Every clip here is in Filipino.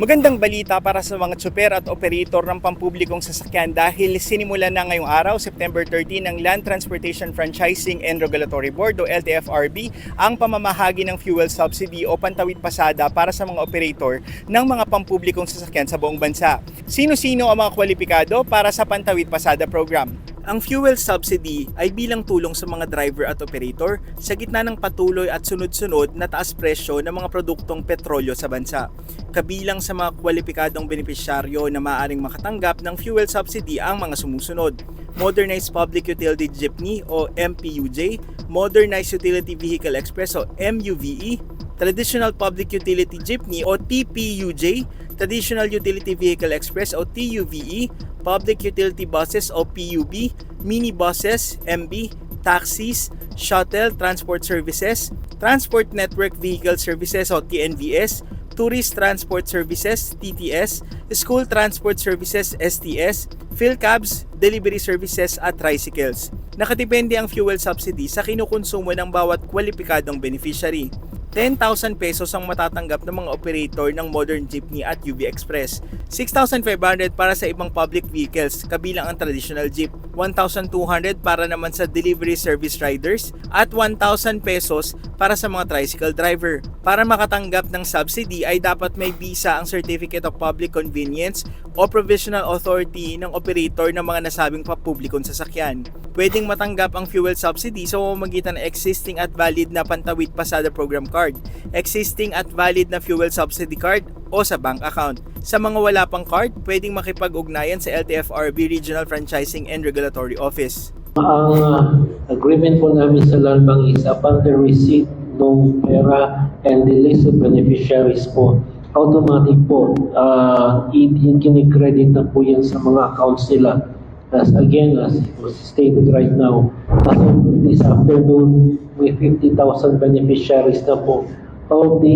Magandang balita para sa mga tsuper at operator ng pampublikong sasakyan dahil sinimula na ngayong araw, September 13, ng Land Transportation Franchising and Regulatory Board o LTFRB ang pamamahagi ng fuel subsidy o pantawid pasada para sa mga operator ng mga pampublikong sasakyan sa buong bansa. Sino-sino ang mga kwalipikado para sa pantawid pasada program? Ang fuel subsidy ay bilang tulong sa mga driver at operator sa gitna ng patuloy at sunod-sunod na taas presyo ng mga produktong petrolyo sa bansa. Kabilang sa mga kwalipikadong benepisyaryo na maaaring makatanggap ng fuel subsidy ang mga sumusunod. Modernized Public Utility Jeepney o MPUJ, Modernized Utility Vehicle Express o MUVE, Traditional Public Utility Jeepney o TPUJ, Traditional Utility Vehicle Express o TUVE, Public Utility Buses o PUB, Mini Buses, MB, Taxis, Shuttle Transport Services, Transport Network Vehicle Services o TNVS, Tourist Transport Services, TTS, School Transport Services, STS, PhilCabs, Delivery Services at Tricycles. Nakadepende ang fuel subsidy sa kinukonsumo ng bawat kwalipikadong beneficiary. 10,000 pesos ang matatanggap ng mga operator ng modern jeepney at UV Express. 6,500 para sa ibang public vehicles, kabilang ang traditional jeep. 1,200 para naman sa delivery service riders at 1,000 pesos para sa mga tricycle driver. Para makatanggap ng subsidy ay dapat may visa ang Certificate of Public Convenience o Provisional Authority ng operator ng mga nasabing papublikong sasakyan. Pwedeng matanggap ang fuel subsidy sa pamamagitan ng existing at valid na Pantawid Pasada Program Card, existing at valid na fuel subsidy card o sa bank account. Sa mga wala pang card, pwedeng makipag-ugnayan sa LTFRB Regional Franchising and Regulatory Office. Ang uh, agreement po namin sa Lalbang is upon the receipt ng pera and the list of beneficiaries po, automatic po, uh, i-credit na po yan sa mga accounts nila. As again, as was stated right now, as of this afternoon, may 50,000 beneficiaries na po. Of the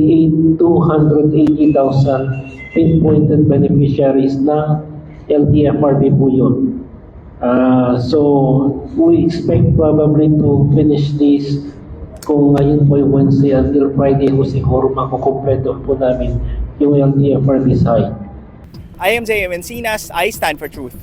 8 280,000 pinpointed beneficiaries ng LTFRB po yun. Uh, so, we expect probably to finish this kung ngayon po yung Wednesday until Friday ko siguro makukompleto po namin yung LTFRB site. I am JM Encinas, I stand for truth.